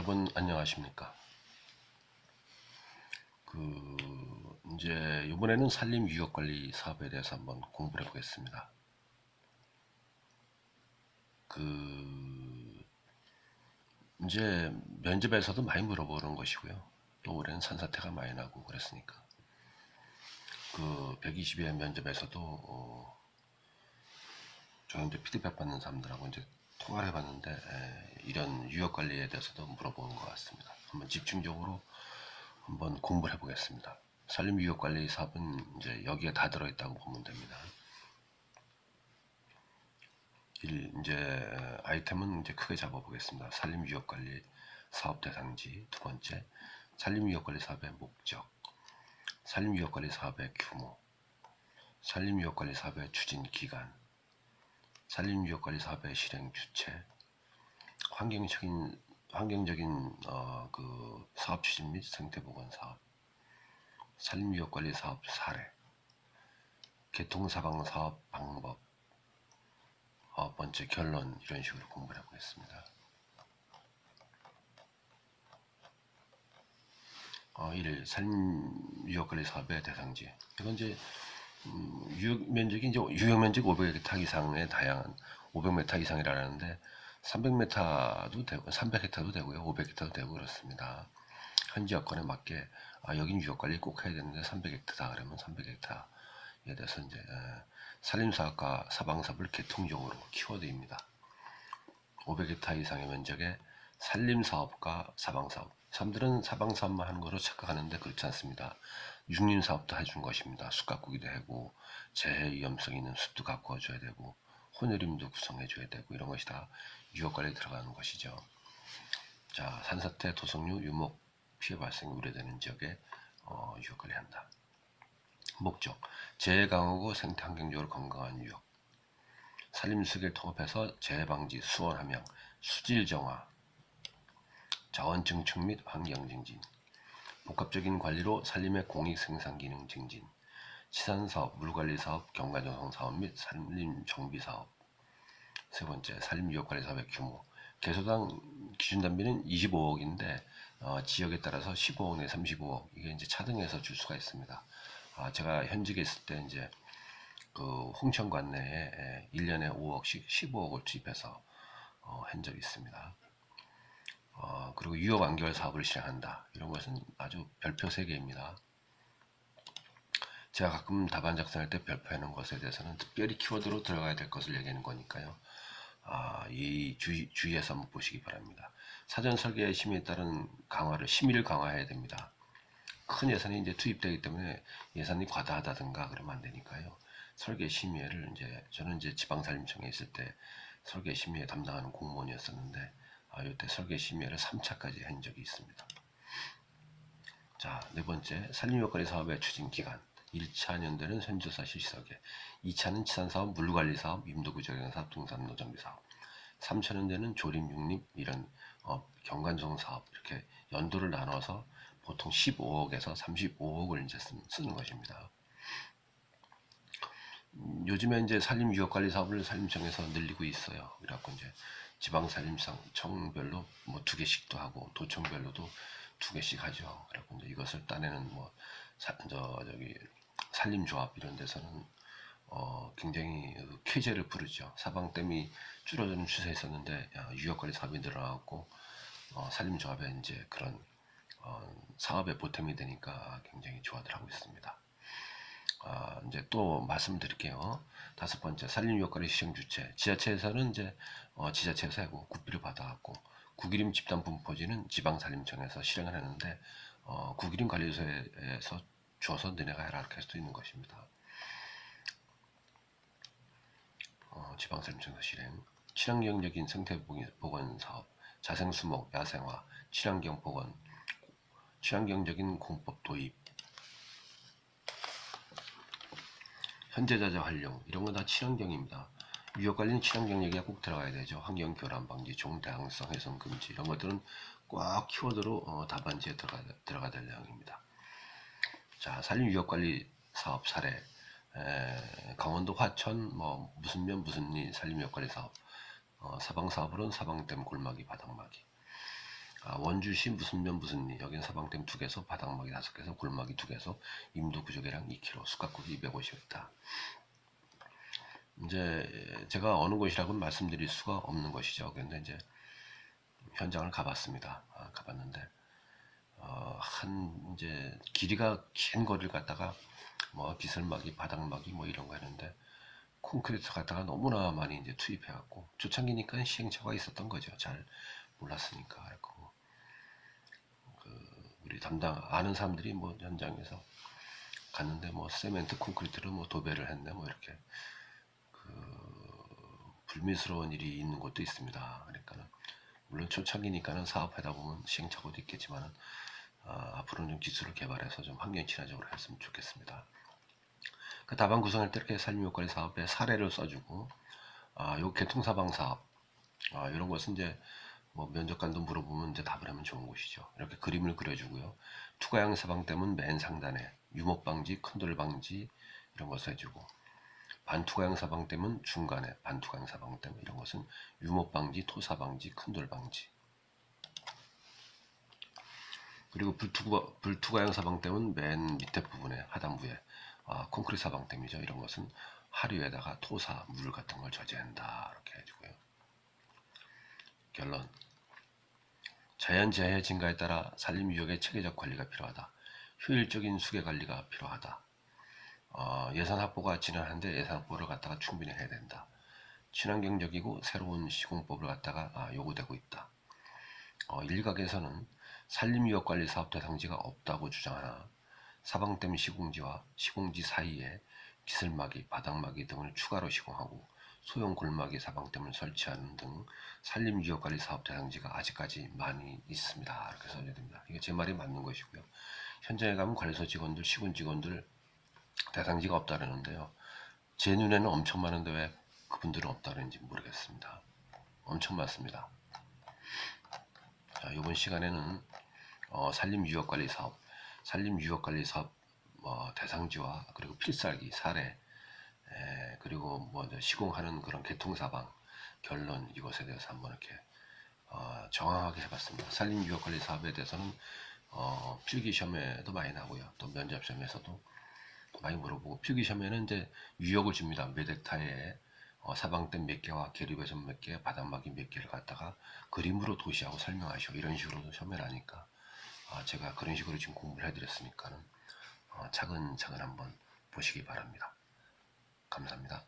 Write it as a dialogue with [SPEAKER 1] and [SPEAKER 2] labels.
[SPEAKER 1] 여러분 안녕하십니까? 그 이제 이번에는 산림 유역 관리 사업에 대해서 한번 공부를 해보겠습니다. 그 이제 면접에서도 많이 물어보는 것이고요. 또 올해는 산사태가 많이 나고 그랬으니까 그 120회 면접에서도 어, 저는 이제 피드백 받는 사람들하고 이제 통화를 해봤는데 에, 이런 유역 관리에 대해서도 물어보는 것 같습니다. 한번 집중적으로 한번 공부를 해보겠습니다. 산림 유역 관리 사업은 이제 여기에 다 들어있다고 보면 됩니다. 일, 이제 아이템은 이제 크게 잡아보겠습니다. 산림 유역 관리 사업 대상지 두 번째 산림 유역 관리 사업의 목적 산림 유역 관리 사업의 규모 산림 유역 관리 사업의 추진 기간 산림유역관리 사업의 실행 주체, 환경적인 환경적인 어, 그 사업 추진 및 생태보건 사업, 산림유역관리 사업 사례, 개통사방 사업 방법, 어, 번째 결론 이런 식으로 공부를 해보겠습니다. 어, 1. 산림유역관리 사업의 대상지. 이건 이제 음, 유역 면적이 이제 유역 면적 500헥타 이상의 다양한 500m 이상이라는데 300m도 되고 300헥타도 되고요. 500헥타도 되고 그렇습니다. 현지 여건에 맞게 아 여긴 유역 관리 꼭 해야 되는데 300헥타 그러면 300헥타에 대해서 이제 에, 산림사업과 사방사업을 개통적으로 키워드입니다. 500헥타 이상의 면적의 산림사업과 사방사업. 사람들은 사방사업만 하는 거로 착각하는데 그렇지 않습니다. 육림사업도 해준 것입니다. 숲 가꾸기도 하고 재해 위험성 있는 숲도 가꾸어줘야 되고 혼혈임도 구성해줘야 되고 이런 것이 다 유역관리에 들어가는 것이죠. 자 산사태, 도성류, 유목 피해 발생이 우려되는 지역에 어, 유역관리한다. 목적 재해 강하고 생태 환경적으로 건강한 유역 산림수계를 통합해서 재해 방지, 수원 함양, 수질 정화, 자원 증축 및 환경 증진 복합적인 관리로 산림의 공익 생산 기능 증진, 치산 사업, 물관리 사업, 경관 조성 사업 및 산림 정비 사업. 세 번째, 산림 유역 관리 사업의 규모. 개소당 기준 단비는 25억인데 어, 지역에 따라서 15억 내 35억 이게 이제 차등해서 줄 수가 있습니다. 아, 제가 현직에 있을 때 이제 그 홍천 관 내에 1년에 5억씩 15억을 투입해서 어, 한 적이 있습니다. 어, 그리고 유역 완결 사업을 시행한다. 이런 것은 아주 별표 세 개입니다. 제가 가끔 답안 작성할 때 별표하는 것에 대해서는 특별히 키워드로 들어가야 될 것을 얘기하는 거니까요. 아, 이 주의, 주의해서 한번 보시기 바랍니다. 사전 설계 심의에 따른 강화를 심의를 강화해야 됩니다. 큰 예산이 이제 투입되기 때문에 예산이 과다하다든가 그러면 안 되니까요. 설계 심의를 이제 저는 이제 지방산림청에 있을 때 설계 심의에 담당하는 공무원이었었는데 아, 이때 설계 심의를 3차까지 한 적이 있습니다. 자, 네 번째, 산림여건리 사업의 추진 기간. 1차 연도는 선조사 실시설계, 2차는 치산사업, 물관리사업, 임도구조경사업, 등산 노정비사업, 3차 연도는 조림, 육립 이런 어, 경관정 사업 이렇게 연도를 나눠서 보통 15억에서 35억을 이제 쓰는 것입니다. 음, 요즘에 이제 산림 유역 관리 사업을 산림청에서 늘리고 있어요. 그래갖고 이제 지방 산림청별로 뭐 두 개씩도 하고 도청별로도 두 개씩 하죠. 그래갖고 이제 이것을 따내는 뭐 사, 저 저기 산림조합 이런 데서는 어 굉장히 그 쾌재를 부르죠. 사방댐이 줄어드는 야, 유역관리 사업이 늘어나고 어, 산림조합에 이제 그런 어, 사업에 보탬이 되니까 굉장히 좋아들 하고 있습니다. 아, 이제 또 말씀드릴게요. 다섯 번째 산림유역관리 시행 주체 지자체에서는 이제 어, 지자체에서 하고 국비를 받아갖고 국유림 집단 분포지는 지방산림청에서 실행을 하는데 어, 국유림 관리소에서 줘서 너네가 해라 이렇게 할 수도 있는 것입니다. 어, 지방산림청에서 실행 친환경적인 생태보건 사업 자생수목 야생화 친환경 보건 친환경적인 공법 도입 현재자재 활용 이런 건 다 친환경입니다. 유역 관리는 친환경 얘기가 꼭 들어가야 되죠. 환경 교란 방지, 종대항성 해성 금지 이런 것들은 꼭 키워드로 어, 답안지에 들어가 들어가 될 내용입니다. 자, 산림 유역 관리 사업 사례 에, 강원도 화천 뭐 무슨 면 무슨 리 산림 유역 관리 사업 어, 사방 사업으로는 사방댐 골막이 바닥막이 아, 원주시 무슨 면 무슨 리 서방댐 두 개서 바닥막이 다섯 개서 골막이 두 개서 임도 구조계량 2kg 숙각국이 250다. 이제 제가 어느 곳이라고는 말씀드릴 수가 없는 것이죠. 근데 이제 현장을 가봤습니다. 아, 가봤는데 어, 한 이제 길이가 긴 거리를 갖다가 뭐 기설막이 바닥막이 뭐 이런 거 했는데 콘크리트 갖다가 너무나 많이 이제 투입해 갖고 초창기니까 시행착오가 있었던 거죠. 잘 몰랐으니까 그 우리 담당 아는 사람들이 뭐 현장에서 갔는데 뭐 세멘트 콘크리트를 뭐 도배를 했네 뭐 이렇게 그 불미스러운 일이 있는 곳도 있습니다. 그러니까는 물론 초창기니까는 사업하다 보면 시행착오도 있겠지만은 아, 앞으로는 좀 기술을 개발해서 좀 환경 친화적으로 했으면 좋겠습니다. 그 다방 구성할 때 이렇게 산림욕관리 사업에 사례를 써주고 아, 요 개통사방 사업 아, 이런 것은 이제 뭐 면접관도 물어보면 이제 답을 하면 좋은 곳이죠. 이렇게 그림을 그려주고요. 투과형 사방댐은 맨 상단에 유목 방지, 큰돌 방지 이런 것을 해주고 반투과형 사방댐은 중간에 반투과형 사방댐 이런 것은 유목 방지, 토사 방지, 큰돌 방지 그리고 불투과, 불투과형 사방댐은 맨 밑에 부분에 하단부에 아, 콘크리트 사방댐이죠. 이런 것은 하류에다가 토사, 물 같은 걸 저지한다 이렇게 해주고요. 결론 자연 재해 증가에 따라 산림 유역의 체계적 관리가 필요하다. 효율적인 수계 관리가 필요하다. 어, 예산 확보가 진행하는데 예산 확보를 갖다가 충분히 해야 된다. 친환경적이고 새로운 시공법을 갖다가 아, 요구되고 있다. 어, 일각에서는 산림유역관리 사업 대상지가 없다고 주장하나 사방댐 시공지와 시공지 사이에 기슬막이, 바닥막이 등을 추가로 시공하고 소형 골막이 사방댐을 설치하는 등 산림유역관리 사업 대상지가 아직까지 많이 있습니다. 이렇게 써야 됩니다. 이게 제 말이 맞는 것이고요. 현장에 가면 관리소 직원들, 시군 직원들 대상지가 없다라는데요. 제 눈에는 엄청 많은데 왜 그분들은 없다는지 모르겠습니다. 엄청 많습니다. 자, 이번 시간에는 어, 산림유역관리 사업, 산림유역관리 사업 어, 대상지와 그리고 필살기, 사례, 에, 그리고 뭐 시공하는 그런 개통사방 결론 이것에 대해서 한번 이렇게 어, 정확하게 해봤습니다. 산림유역관리 사업에 대해서는 어, 필기 시험에도 많이 나고요. 또 면접 시험에서도 많이 물어보고 필기 시험에는 이제 유역을 줍니다. 몇 헥타에 어, 사방댐 몇 개와 계류배선 몇 개, 바닥막이 몇 개를 갖다가 그림으로 도시하고 설명하시오. 이런 식으로도 시험에 나니까 아, 제가 그런 식으로 지금 공부를 해드렸으니까는 어, 차근차근 한번 보시기 바랍니다. 감사합니다.